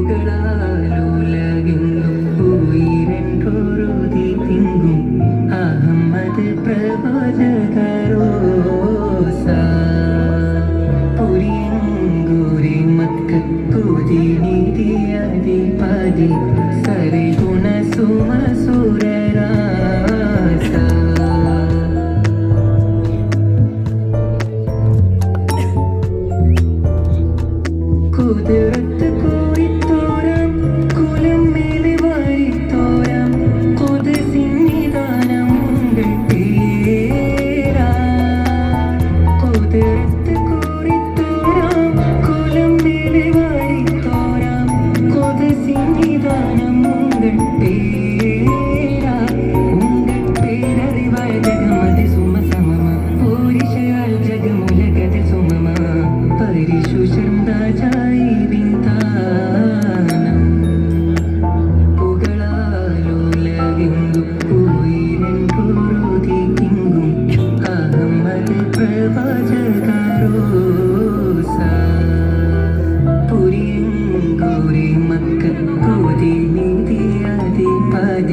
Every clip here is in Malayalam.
പുകളാലുലകെങ്ങും ഉയരെன்றൊരുതി തിങ്ങും അഹമ്മദ് പ്രവാചകരോസ പുരിയങ്കൂരി മക്കക്കൂതി നിധിയധിപതി സരിഗുണ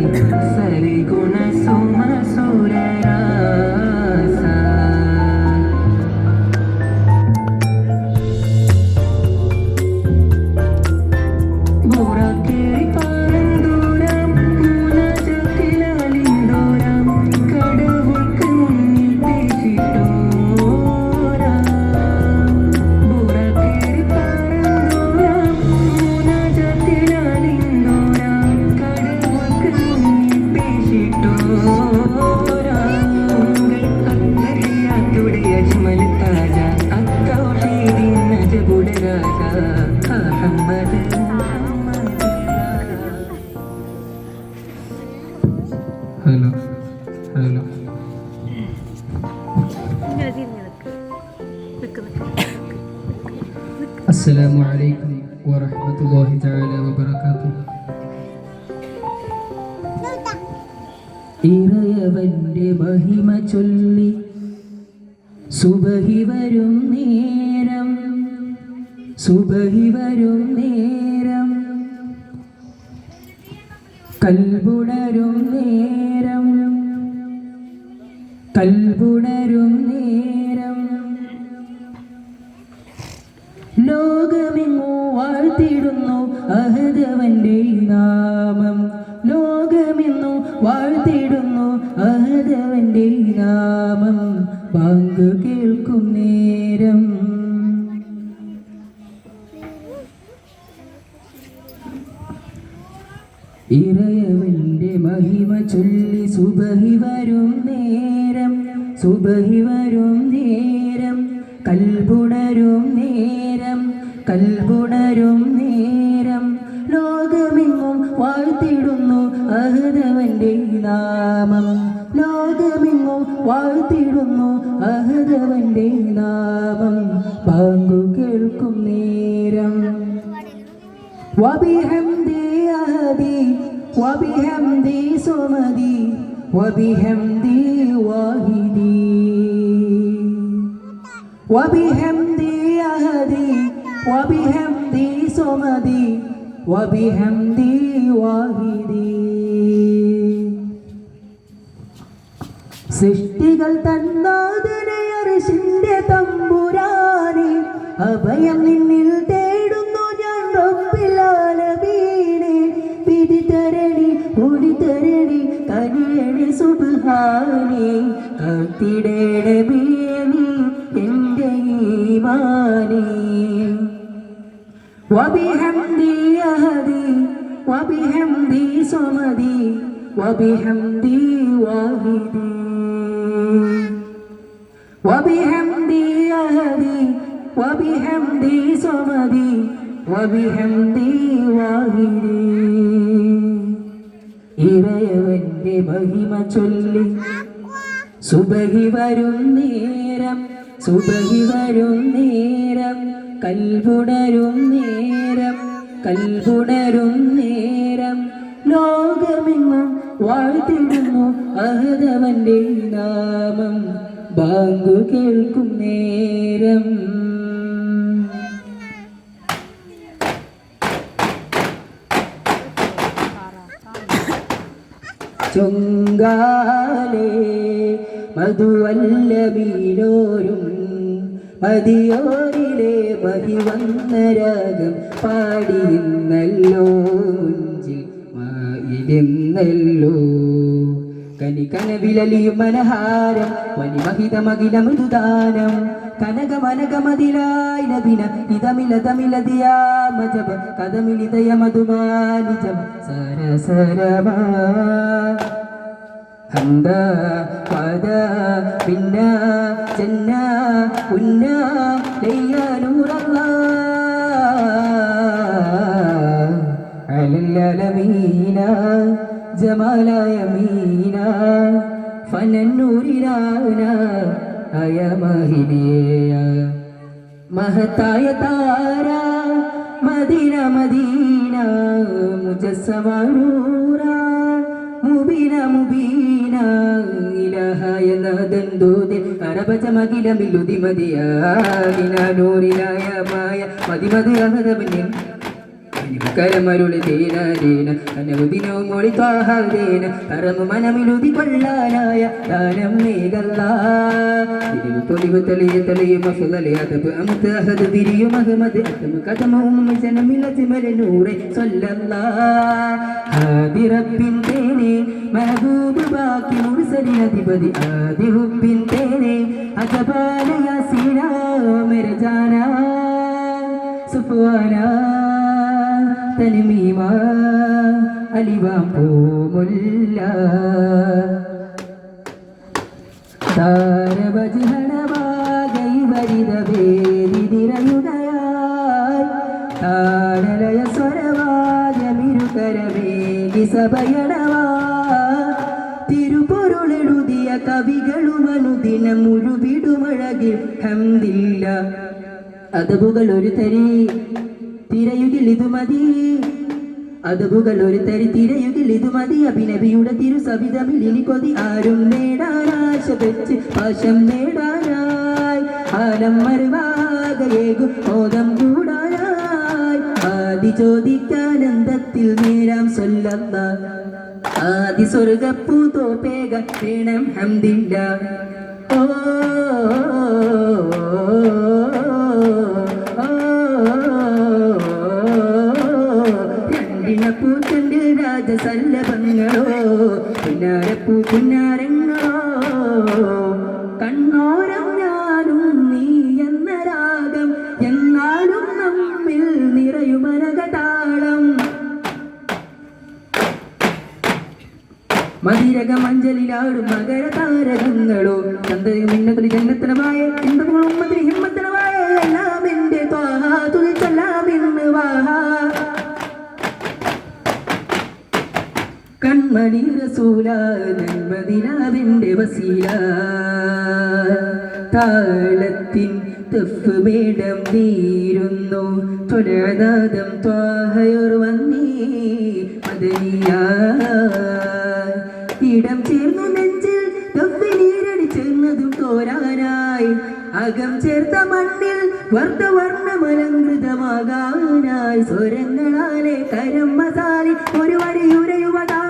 嗯。അസ്സലാമു അലൈക്കും വറഹ്മത്തുള്ളാഹി തആല വബറകാതുഹു. മഹിമ ചൊല്ലി സുബഹി വരും നേരം സുബഹി വരും നേരം. കൽബുണരും നേരം കൽബുണരും നേരം അഹദവന്റെ നാമം. ലോകമെന്നു വാഴ്ത്തിടുന്നു അഹദവന്റെ നാമം. പങ്കു കേൾക്കും നേരം. ഇറയവന്റെ മഹിമ ചൊല്ലി സുബഹി വരും നേരം. സുബഹി വരും നേരം. കൽബുണരും നേരം. കൽബുണരും നേരം. ലോകമെങ്ങും വാഴ്ത്തിടുന്നു അഹദവന്റെ നാമം ലോകമെങ്ങും വാഴ്ത്തിടുന്നു അഹദവന്റെ നാമം പാങ്കു കേൾക്കും നേരം وبحمدي أهدي وبحمدي صمدي وبحمدي واهدي وبحمدي أهدي وبحمدي صمدي وبحمدي واهدي സൃഷ്ടികൾ തന്നാദനയറിശിന്റെ തമ്പുരാനെ അഭയം നിന്നിൽ صمدي وبحمدي واهدي وبحمدي أهدي وبحمدي صمدي وبحمدي واهدي ഇറയവന്റെ മഹിമ ചൊല്ലി സുബഹി വരും നേരം സുബഹി വരും നേരം കൽപുണരും നേരം കൽപുണരും നേരം ലോകമെങ്ങും വാഴ്ത്തിടുന്നു അഹദവന്റെ നാമം. ബാങ്കു കേൾക്കും നേരം. ചുങ്കാലേ മധുവല്ലബീരോരും മതിയോരിലെ മതി വന്ന രാഗം പാടിയെന്നല്ലോ. മുഞ്ചിൽ മായിരുന്നല്ലോ കനി കനവിലലിയും മനഹാരം വനി മഹിത മകില കനക മനക മതിലായി നബിന ഇതമില തമിലതിയാ മജബ കഥമിലിതയ മധുമാനിജം സരസരമാ. ഹന്ത പദ പിന്ന ചെന്ന ഉന്ന ജമാലായ മീന ഫനന്നൂരിനാന അയമഹിനേയ. മഹത്തായ താര മദീന മദീന മുജസ്സമൂറ മുബീന മുബീന ഇലഹായ നാദൻ ദൂതിൽ അറബജ മകില നൂറിലായ മായ മതിമതി അഹദബിൻ കരമരുളി തേനേന അനവദിനവും മൊഴി ത്വാഹേന കറമു മനമിലുതി കൊള്ളാനായ ദാനം മേകല്ല തിരിവ് പൊലിവ് തെളിയ തെളിയും അഫുദലി അതബ് അമുത്ത് അഹദ് തിരിയും അഹമ്മദ് അത്തമ കഥമവും ജനമിലത്തി മലനൂറെ സൊല്ലല്ലാ ഹാദി റബ്ബിൻ തേനെ മഹബൂബ് ബാക്കി മുർസലിനധിപതി ആദി ഹുബിൻ തേനെ അജബാല യാസീന മെര ജാനാ സുഫ്വാന. തനിമീമ അലിവ പൂമുല്ല. താരവജിഹണവാകൈ വരിത വേദി നിറയുകയായി താരലയ സ്വരവാദ്യമിരുകരവേദി സഭയണവാ തിരുപൊരുളെഴുതിയ കവികളും അനുദിനം മുഴുവിടുമഴകിൽ ഹംദില്ല. അതവുകൾ ഒരു തരി തിരയുകിൽ ഇത് മതി അത് ഒരു തരി തിരയുകിൽ ഇത് മതി അഭിനബിയുടെ തിരു സവിതമിൽ ഇനി കൊതി ആരും നേടാനാശ വെച്ച് പാശം നേടാനായി ആലം മരുവാകയേകും ബോധം കൂടാനായി ആദി ചോദിക്കാനന്ദത്തിൽ നേരാം സൊല്ലല്ല ആദി സ്വർഗപ്പൂതോ പേക വേണം ഹംദില്ല ഓ രാജസല്ലഭങ്ങളോ പുന്നാരപ്പൂ പുന്നാരങ്ങളോ കണ്ണോരം ഞാനും നീ എന്ന രാഗം എന്നാലും നമ്മിൽ നിറയുമനകതാളം. മതിരക മഞ്ചലിലാടും മകര താരകങ്ങളോ ചന്ദ്രയും മിന്നത്തിൽ ജന്മത്തനമായ ചിന്തകളും മതി ഹിമ്മത്തനമായ എല്ലാം ത്വാഹാ തുളിച്ചെല്ലാം ഇന്ന് വാഹാ കൺമണി റസൂല നന്മതിനാവിന്റെ വസീല. താളത്തിൻ തെഫ് മേടം വീരുന്നു. തൊലനാദം ത്വാഹയോർ വന്നീ മദനിയ ഇടം ചേർന്നു നെഞ്ചിൽ തൊഫിനീരടി ചേർന്നതും തോരാനായി. അകം ചേർത്ത മണ്ണിൽ വർദ്ധവർണമലങ്കൃതമാകാനായി. സ്വരങ്ങളാലെ കരം മസാലി ഒരു വരിയുരയുവതാ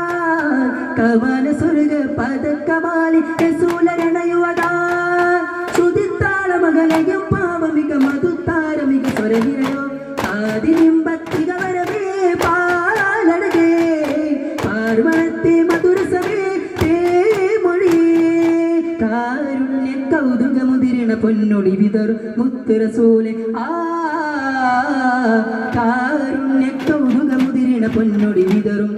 കമാല സ്വർഗ പദക്കമാലി രസൂലരണയുവതാ. ശുതിത്താള മകലയും പാവമിക മധുത്താരമിക സ്വരവിരയോ ആദിനിമ്പത്തിക വരവേ പാലടകേ പാർവണത്തെ മധുരസമേ കാരുണ്യ കൗതുകമുതിരണ പൊന്നൊടി വിതർ മുത്തുരസൂലെ. ആ കാരുണ്യ കൗതുകമുതിരണ പൊന്നൊടി വിതറും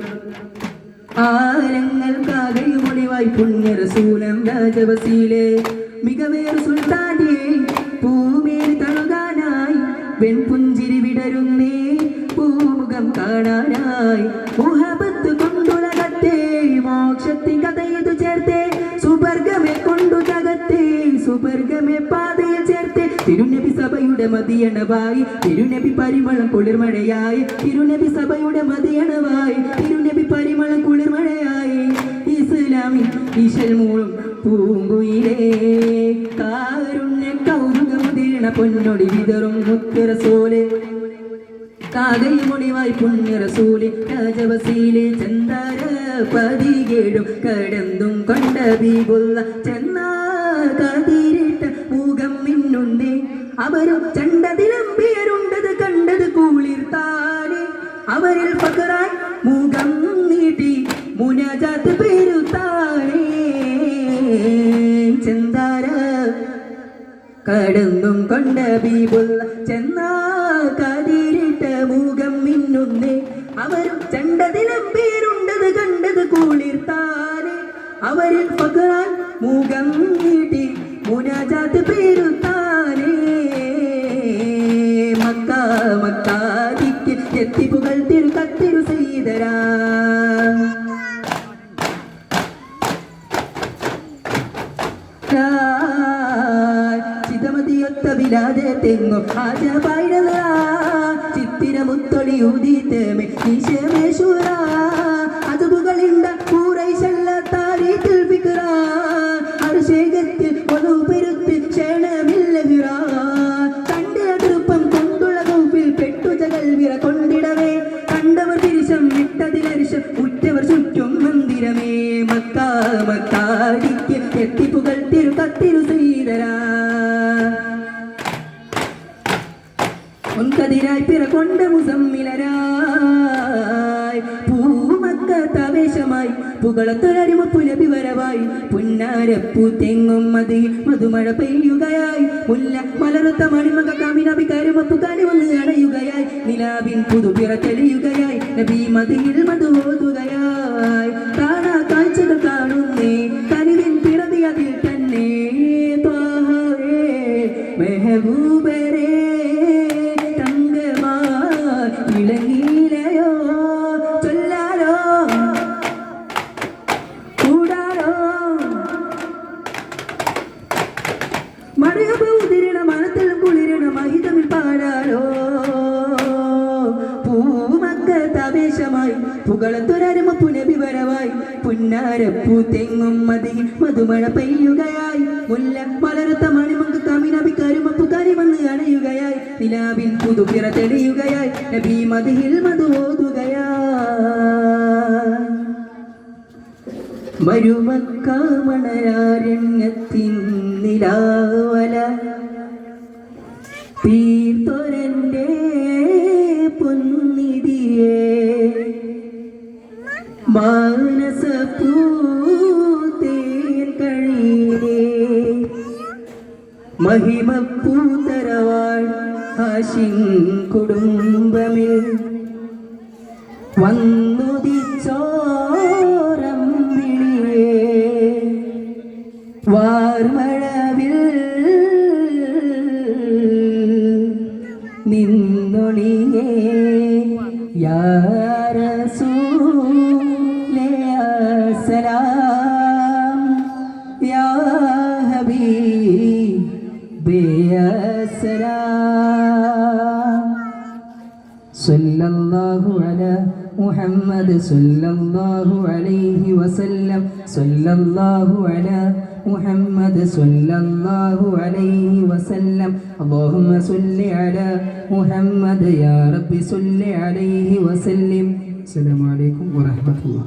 ആരങ്ങൾക്കാകയുമൊളിവായി പുണ്യരസൂലം രാജവസീലെ. മികവേർ സുൽത്താന്റെ പൂമേരി തഴുകാനായി വെൺപുഞ്ചിരി വിടരുന്നേ. പൂമുഖം കാണാനായി മുഹബത്ത് കൊണ്ടുലകത്തെ മോക്ഷത്തിൻ കഥയിതു ചേർത്തേ. സുബർഗമെ കൊണ്ടു തകത്തെ സുബർഗമെ പാതയിൽ ചേർത്തേ. തിരുനബി സഭയുടെ മതിയണവായി. തിരുനബി പരിമളം കുളിർമഴയായി. തിരുനബി സഭയുടെ മതിയണവായി. തിരുനബി പരിമളം കുളിർമഴയായി ഈശൽ മൂളും പൂങ്കുയിലേ കാരുണ്യ കൗതുകമുതിരണ പൊന്നൊടി വിതറും മുത്തുറസോലെ കാകൈമൊളിവായി പുണ്യ റസൂൽ രാജവസീൽ ചന്ദാര പതികേടും കടന്തും കൊണ്ട ബീബുള്ള ചെന്നാ കതിരിട്ട മുഖം മിന്നുണ്ടേ അവരും ചണ്ടതിലും പേരുണ്ടത് കണ്ടത് കൂളിർത്താനെ അവരിൽ പകരാൻ മുഖം നീട്ടി. മുനജാത്ത് പേരുത്താനേ ചെന്താര കടന്നും കൊണ്ട ബീബുള്ള ചെന്നാ കതിരിട്ട മുഖം മിന്നുന്നേ. അവരും ചണ്ടതിലും പേരുണ്ടത് കണ്ടത് കൂളിർത്താനെ അവരിൽ പകരാൻ മുഖം നീട്ടി മുനാജാത്ത് പേരുത്താനേ മക്ക മക്കാതിക്ക് എത്തിപ്പുകൾ തിരു കത്തിരു ചെയ്തരാ ചിതമതിയൊത്ത വിലാതെ തെങ്ങും ആജ ചിത്തിര മുത്തൊളി പെട്ടുചകൽ വിറ കൊണ്ടിടവേ. കണ്ടവർ തിരിശം വിട്ടതിലരിശം ഉറ്റവർ ചുറ്റും മന്ദിരമേ. മക്ക മക്കാടിക്ക് എത്തിപ്പുകൾ തിരു കത്തിരു ശ്രീധരാ. ഒൻകതിരായി പിറകൊണ്ട മുസമ്മിലരായി പൂമക്ക തവേശമായി പുകളത്തൊരടിമപ്പു ലഭിവരവായി. പുന്നാരപ്പു തെങ്ങും മതി മധുമഴ പെയ്യുകയായി. മുല്ല മലർത്ത മണിമക കമിനബി കരുമപ്പു കനി വന്ന് അണയുകയായി. നിലാവിൻ പുതുപിറ തെളിയുകയായി. നബി മതിയിൽ മധു ഓതുകയായി. മഴയപ്പ ഉതിരണ മനത്തിൽ കുളിരണ മഹിതമിൽ പാടാനോ. പൂമക്ക തവേശമായി പുകളത്തൊരരുമ പുനവിവരവായി പുന്നാരപ്പൂ തെങ്ങും മതി മുല്ല മലർത്ത മണിമങ്ക് കമിനബി കരുമപ്പു കരി വന്ന് അണയുകയായി. നിലാവിൻ പുതുപിറ തെളിയുകയായി നബി മതിയിൽ മധു ഓതുകയായി മരുമക്കാമണരാരണ്യത്തിൻ നിലാവല തീർത്തൊരന്റെ പൊന്നിതിയെ മാനസപ്പൂത്തേൻ കഴിയേ മഹിമപ്പൂതരവാൾ ഹാഷിൻ കുടുംബമിൽ വന്നുദിച്ചോരം വാർമഴവിൽ നിന്നൊളിയേ യാരസൂലസലാം യാ ഹബീബേ അസ്സലാം صلى الله على محمد صلى الله عليه وسلم صلى الله على محمد صلى الله عليه وسلم اللهم صل على محمد يا رب صل عليه وسلم السلام عليكم ورحمة الله